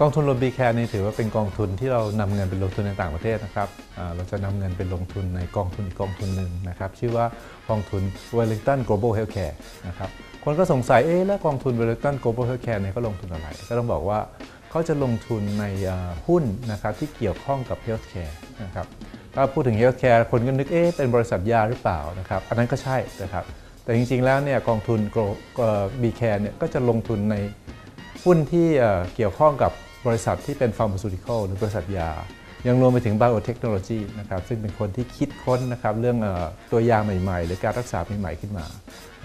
กองทุนโรบีแคร์นี่ถือว่าเป็นกองทุนที่เรานำเงินไปลงทุนในต่างประเทศนะครับเราจะนำเงินไปลงทุนในกองทุนอีกกองทุนหนึ่งนะครับชื่อว่ากองทุน Wellington Global Healthcare นะครับคนก็สงสัยเอ๊ะแล้วกองทุน Wellington Global Healthcare เนี่ยเขาลงทุนอะไร ก็ต้องบอกว่าเขาจะลงทุนในหุ้นนะครับที่เกี่ยวข้องกับ Healthcare นะครับถ้าพูดถึง Healthcare คนก็นึกเอ๊ะเป็นบริษัทยาหรือเปล่านะครับอันนั้นก็ใช่นะครับแต่จริงๆแล้วเนี่ยกองทุน B Care เนี่ยก็จะลงทุนใน หุ้นที่เกี่ยวข้องกับบริษัทที่เป็นฟาร์มาซูติคอลหรือบริษัทยา ยังรวมไปถึงไบโอเทคโนโลยีนะครับซึ่งเป็นคนที่คิดค้นนะครับเรื่องตัวยาใหม่ๆ หรือการรักษาใหม่ๆขึ้นมา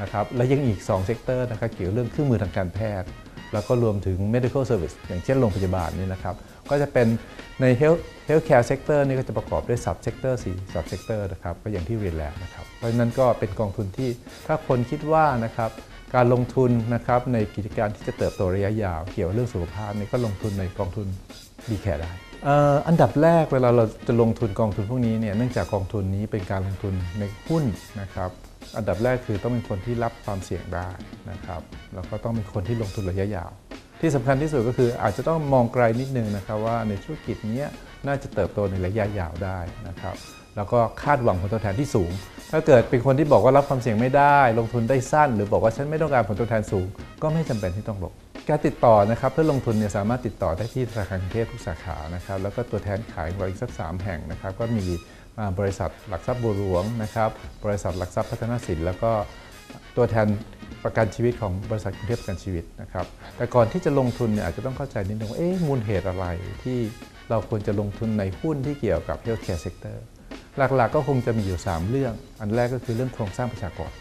นะครับและยังอีก 2 เซกเตอร์นะครับเกี่ยวเรื่องเครื่องมือทางการแพทย์ แล้วก็รวมถึง medical service อย่างเช่นโรงพยาบาลนี่นะครับก็จะเป็นใน health healthcare sector นี่ก็จะประกอบด้วย sub sector 4 sub sector นะครับก็อย่างที่เรียนแล้วนะครับเพราะฉะนั้นก็เป็นกองทุนที่ถ้าคนคิดว่านะครับ การลงทุนนะครับในกิจการที่จะเติบโตระยะยาว เกี่ยวเรื่องสุขภาพนี่ก็ลงทุนในกองทุนดีแคร์ได้อันดับแรกเวลาเราจะลงทุนกองทุนพวกนี้เนี่ยเนื่องจากกองทุนนี้เป็นการลงทุนในหุ้นนะครับ อันดับแรกคือต้องเป็นคนที่รับความเสี่ยงได้นะครับแล้วก็ต้องเป็นคนที่ลงทุนระยะยาว ที่สำคัญที่สุดก็คืออาจจะต้องมองไกลนิดนึงนะครับว่าในธุรกิจนี้น่าจะเติบโตในระยะยาวได้นะครับ แล้วก็คาดหวังผลตอบแทนที่สูง ถ้าเกิดเป็นคนที่บอกว่ารับความเสี่ยงไม่ได้ ลงทุนได้สั้น หรือบอกว่าฉันไม่ต้องการผลตอบแทนสูง ก็ไม่จำเป็นที่ต้องลงการติดต่อนะครับเพื่อลงทุนเนี่ยสามารถติดต่อได้ที่ธนาคารกรุงเทพทุกสาขานะครับแล้วก็ตัวแทนขายของเราอีกสักสามแห่งนะครับก็มีบริษัทหลักทรัพย์บัวหลวงนะครับบริษัทหลักทรัพย์พัฒนาสินแล้วก็ตัวแทนประกันชีวิตของบริษัทกรุงเทพประกันชีวิตนะครับแต่ก่อนที่จะลงทุนเนี่ยอาจจะต้องเข้าใจนิดนึงว่าเอ๊ะมูลเหตุอะไรที่เราควรจะลงทุนในหุ้นที่เกี่ยวกับ healthcare sector หลักๆก็คงจะมีอยู่ 3 เรื่อง อันแรกก็คือเรื่องโครงสร้างประชากร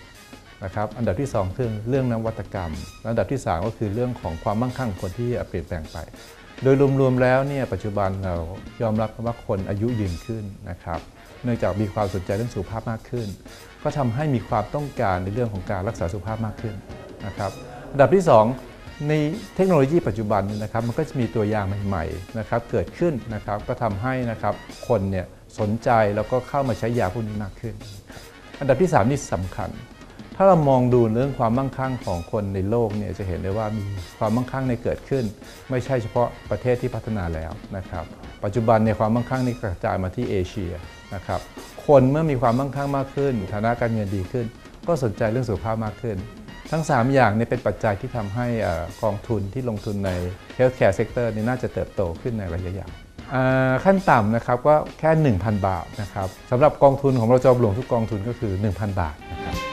นะครับ อันดับที่ 2 คือเรื่องนวัตกรรม อันดับที่ 3 ก็คือเรื่องของความมั่งคั่งคนที่เปลี่ยนแปลงไป โดยรวมๆแล้วเนี่ยปัจจุบันเรายอมรับว่าคนอายุยืนขึ้นนะครับ เนื่องจากมีความสนใจเรื่องสุขภาพมากขึ้น ก็ทำให้มีความต้องการในเรื่องของการรักษาสุขภาพมากขึ้นนะครับ อันดับที่ 2 ในเทคโนโลยีปัจจุบันนะครับมันก็จะมีตัวยางใหม่ๆนะครับเกิดขึ้นนะครับก็ทำให้นะครับคนเนี่ยสนใจแล้วก็เข้ามาใช้ยาพวกนี้มากขึ้น อันดับที่ 3 นี่สำคัญ ถ้าเรามองดูเรื่องความมั่งคั่งของคนในโลกเนี่ยจะเห็นได้ว่ามีความมั่งคั่งในเกิดขึ้น ไม่ใช่เฉพาะประเทศที่พัฒนาแล้วนะครับปัจจุบันในความมั่งคั่งนี้กระจายมาที่เอเชียนะครับคนเมื่อมีความมั่งคั่งมากขึ้น ฐานะการเงินดีขึ้น ก็สนใจเรื่องสุขภาพมากขึ้น ทั้ง 3 อย่างนี้เป็นปัจจัยที่ทำให้กองทุนที่ลงทุนใน healthcare sector นี่น่าจะเติบโตขึ้นในระยะยาวขั้นต่ำนะครับก็แค่ 1,000 บาทนะครับสำหรับกองทุนของเราจอมหลวงทุกกองทุนก็คือ 1,000 บาทนะครับ